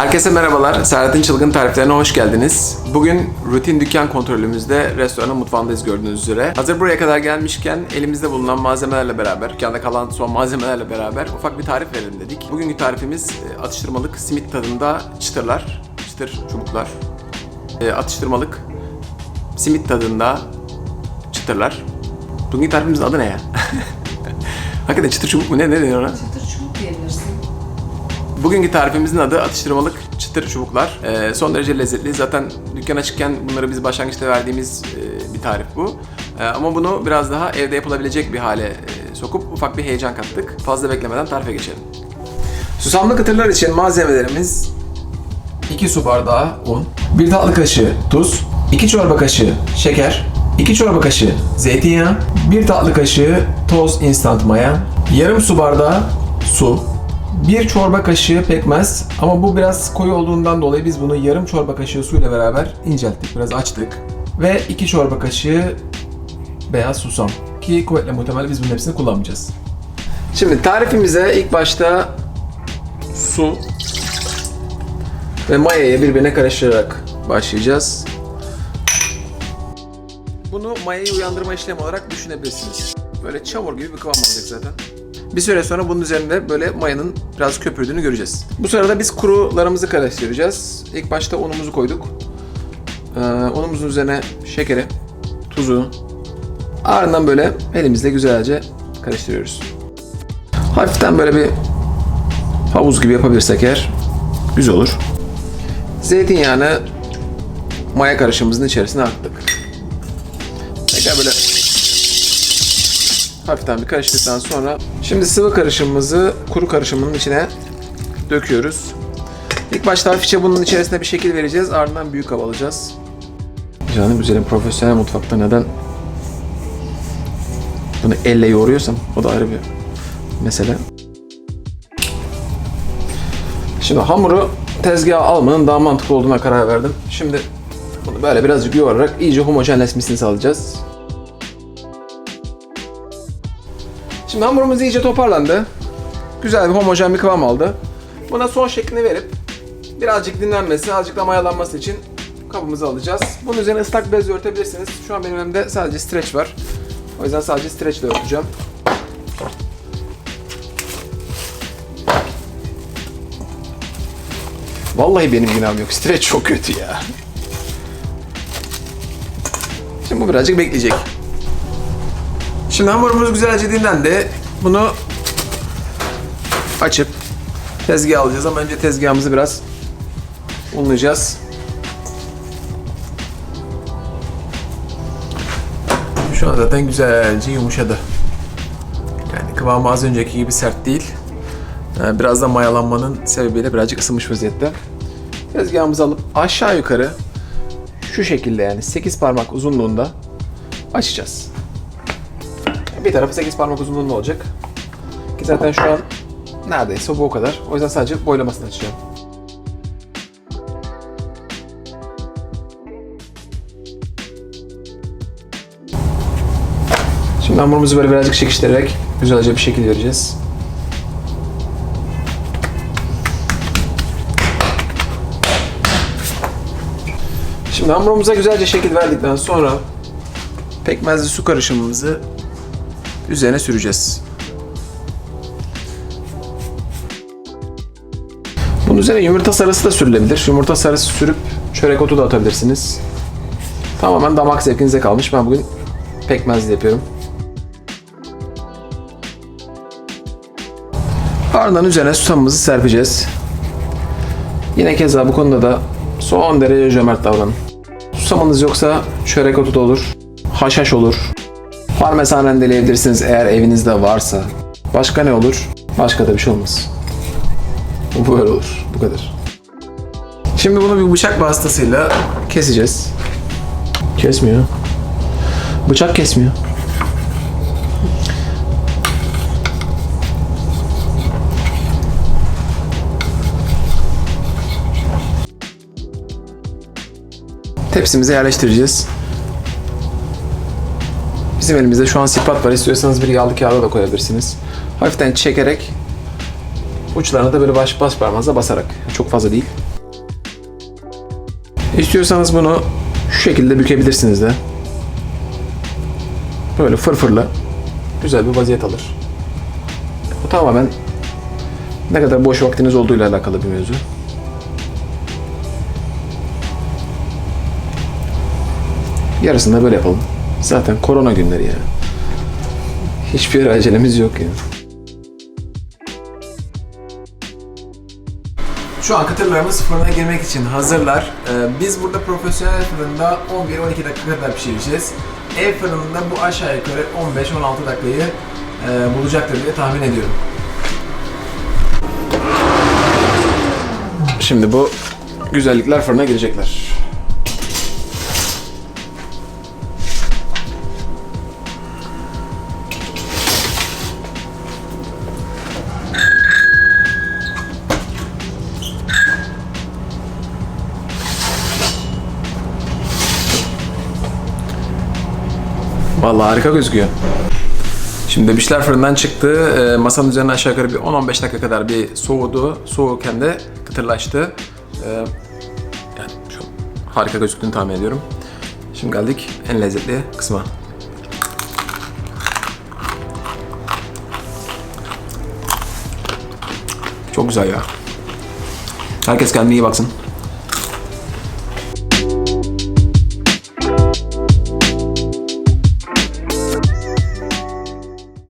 Herkese merhabalar. Serhat'ın Çılgın Tariflerine hoş geldiniz. Bugün rutin dükkan kontrolümüzde restoranın mutfağındayız gördüğünüz üzere. Hazır buraya kadar gelmişken elimizde bulunan malzemelerle beraber, dükkanda kalan son malzemelerle beraber ufak bir tarif verelim dedik. Bugünkü tarifimiz e, atıştırmalık simit tadında çıtırlar, çıtır çubuklar. E, Atıştırmalık simit tadında çıtırlar. Bugünkü tarifimizin adı ne ya? Hakikaten çıtır çubuk mu ne? Ne deniyor ona? Bugünkü tarifimizin adı atıştırmalık çıtır çubuklar. Ee, son derece lezzetli. Zaten dükkan açıkken bunları biz başlangıçta verdiğimiz e, bir tarif bu. Ee, ama bunu biraz daha evde yapılabilecek bir hale e, sokup ufak bir heyecan kattık. Fazla beklemeden tarife geçelim. Susamlı kıtırlar için malzemelerimiz 2 su bardağı un, 1 tatlı kaşığı tuz, 2 çorba kaşığı şeker, 2 çorba kaşığı zeytinyağı, 1 tatlı kaşığı toz instant maya, yarım su bardağı su, 1 çorba kaşığı pekmez ama bu biraz koyu olduğundan dolayı biz bunu yarım çorba kaşığı suyla beraber incelttik, biraz açtık. Ve 2 çorba kaşığı beyaz susam ki kuvvetle muhtemel biz bunun hepsini kullanmayacağız. Şimdi tarifimize ilk başta su ve mayayı birbirine karıştırarak başlayacağız. Bunu mayayı uyandırma işlemi olarak düşünebilirsiniz. Böyle çamur gibi bir kıvam alacak zaten. Bir süre sonra bunun üzerinde böyle mayanın biraz köpürdüğünü göreceğiz. Bu sırada biz kurularımızı karıştıracağız. İlk başta unumuzu koyduk. Ee, unumuzun üzerine şekeri, tuzu, ardından böyle elimizle güzelce karıştırıyoruz. Hafiften böyle bir havuz gibi yapabilirsek eğer güzel olur. Zeytinyağını maya karışımımızın içerisine attık. Tekrar böyle hafiften bir karıştırdıktan sonra şimdi sıvı karışımımızı kuru karışımının içine döküyoruz. İlk başta hafifçe bunun içerisine bir şekil vereceğiz. Ardından büyük hava alacağız. Canım güzelim profesyonel mutfakta neden bunu elle yoğuruyorsam o da ayrı bir mesele. Şimdi hamuru tezgaha almanın daha mantıklı olduğuna karar verdim. Şimdi bunu böyle birazcık yoğurarak iyice homojenleşmesini sağlayacağız. Şimdi hamurumuz iyice toparlandı. Güzel bir homojen bir kıvam aldı. Buna son şeklini verip birazcık dinlenmesi, azıcık da mayalanması için kabımıza alacağız. Bunun üzerine ıslak bez örtebilirsiniz. Şu an benim elimde sadece streç var. O yüzden sadece streç ile örteceğim. Vallahi benim günahım yok. Streç çok kötü ya. Şimdi bu birazcık bekleyecek. Şimdi hamurumuz güzelce dinlendi. Bunu açıp tezgaha alacağız ama önce tezgahımızı biraz unlayacağız. Şu an zaten güzelce yumuşadı. Yani kıvamı az önceki gibi sert değil. Ee, Biraz da mayalanmanın sebebiyle birazcık ısınmış vaziyette. Tezgahımızı alıp aşağı yukarı şu şekilde yani 8 parmak uzunluğunda açacağız. Bir tarafı 8 parmak uzunluğunda olacak. Ki zaten şu an neredeyse bu o kadar. O yüzden sadece boylamasını açacağım. Şimdi hamurumuzu böyle birazcık çekiştirerek güzelce bir şekil vereceğiz. Şimdi hamurumuza güzelce şekil verdikten sonra pekmezli su karışımımızı üzerine süreceğiz. Bunun üzerine yumurta sarısı da sürülebilir. Yumurta sarısı sürüp çörek otu da atabilirsiniz. Tamamen damak zevkinize kalmış. Ben bugün pekmezli yapıyorum. Ardından üzerine susamımızı serpeceğiz. Yine keza bu konuda da son derece cömert davranın. Susamınız yoksa çörek otu da olur, haşhaş olur, parmesan rendeleyebilirsiniz eğer evinizde varsa. Başka ne olur? Başka da bir şey olmaz. Bu böyle olur. Bu kadar. Şimdi bunu bir bıçak vasıtasıyla keseceğiz. Kesmiyor. Bıçak kesmiyor. Tepsimize yerleştireceğiz. Bizim elimizde şu an sipat var. İstiyorsanız bir yağlı kağıda da koyabilirsiniz. Hafiften çekerek uçlarına da böyle baş, baş parmağınızla basarak. Çok fazla değil. İstiyorsanız bunu şu şekilde bükebilirsiniz de. Böyle fırfırla güzel bir vaziyet alır. Bu tamamen ne kadar boş vaktiniz olduğuyla alakalı bir mevzu. Yarısını da böyle yapalım. Zaten korona günleri ya. Hiçbir yere acelemiz yok ya. Şu an kıtırlarımız fırına girmek için hazırlar. Ee, biz burada profesyonel fırında 11-12 dakika kadar pişireceğiz. Ev fırınında bu aşağı yukarı 15-16 dakikayı e, bulacaktır diye tahmin ediyorum. Şimdi bu güzellikler fırına girecekler. Vallahi harika gözüküyor. Şimdi bişler fırından çıktı. Ee, masanın üzerine aşağı yukarı bir 10-15 dakika kadar bir soğudu. Soğurken de kıtırlaştı. Ee, yani şu harika gözüktüğünü tahmin ediyorum. Şimdi geldik en lezzetli kısma. Çok güzel ya. Herkes kendine iyi baksın.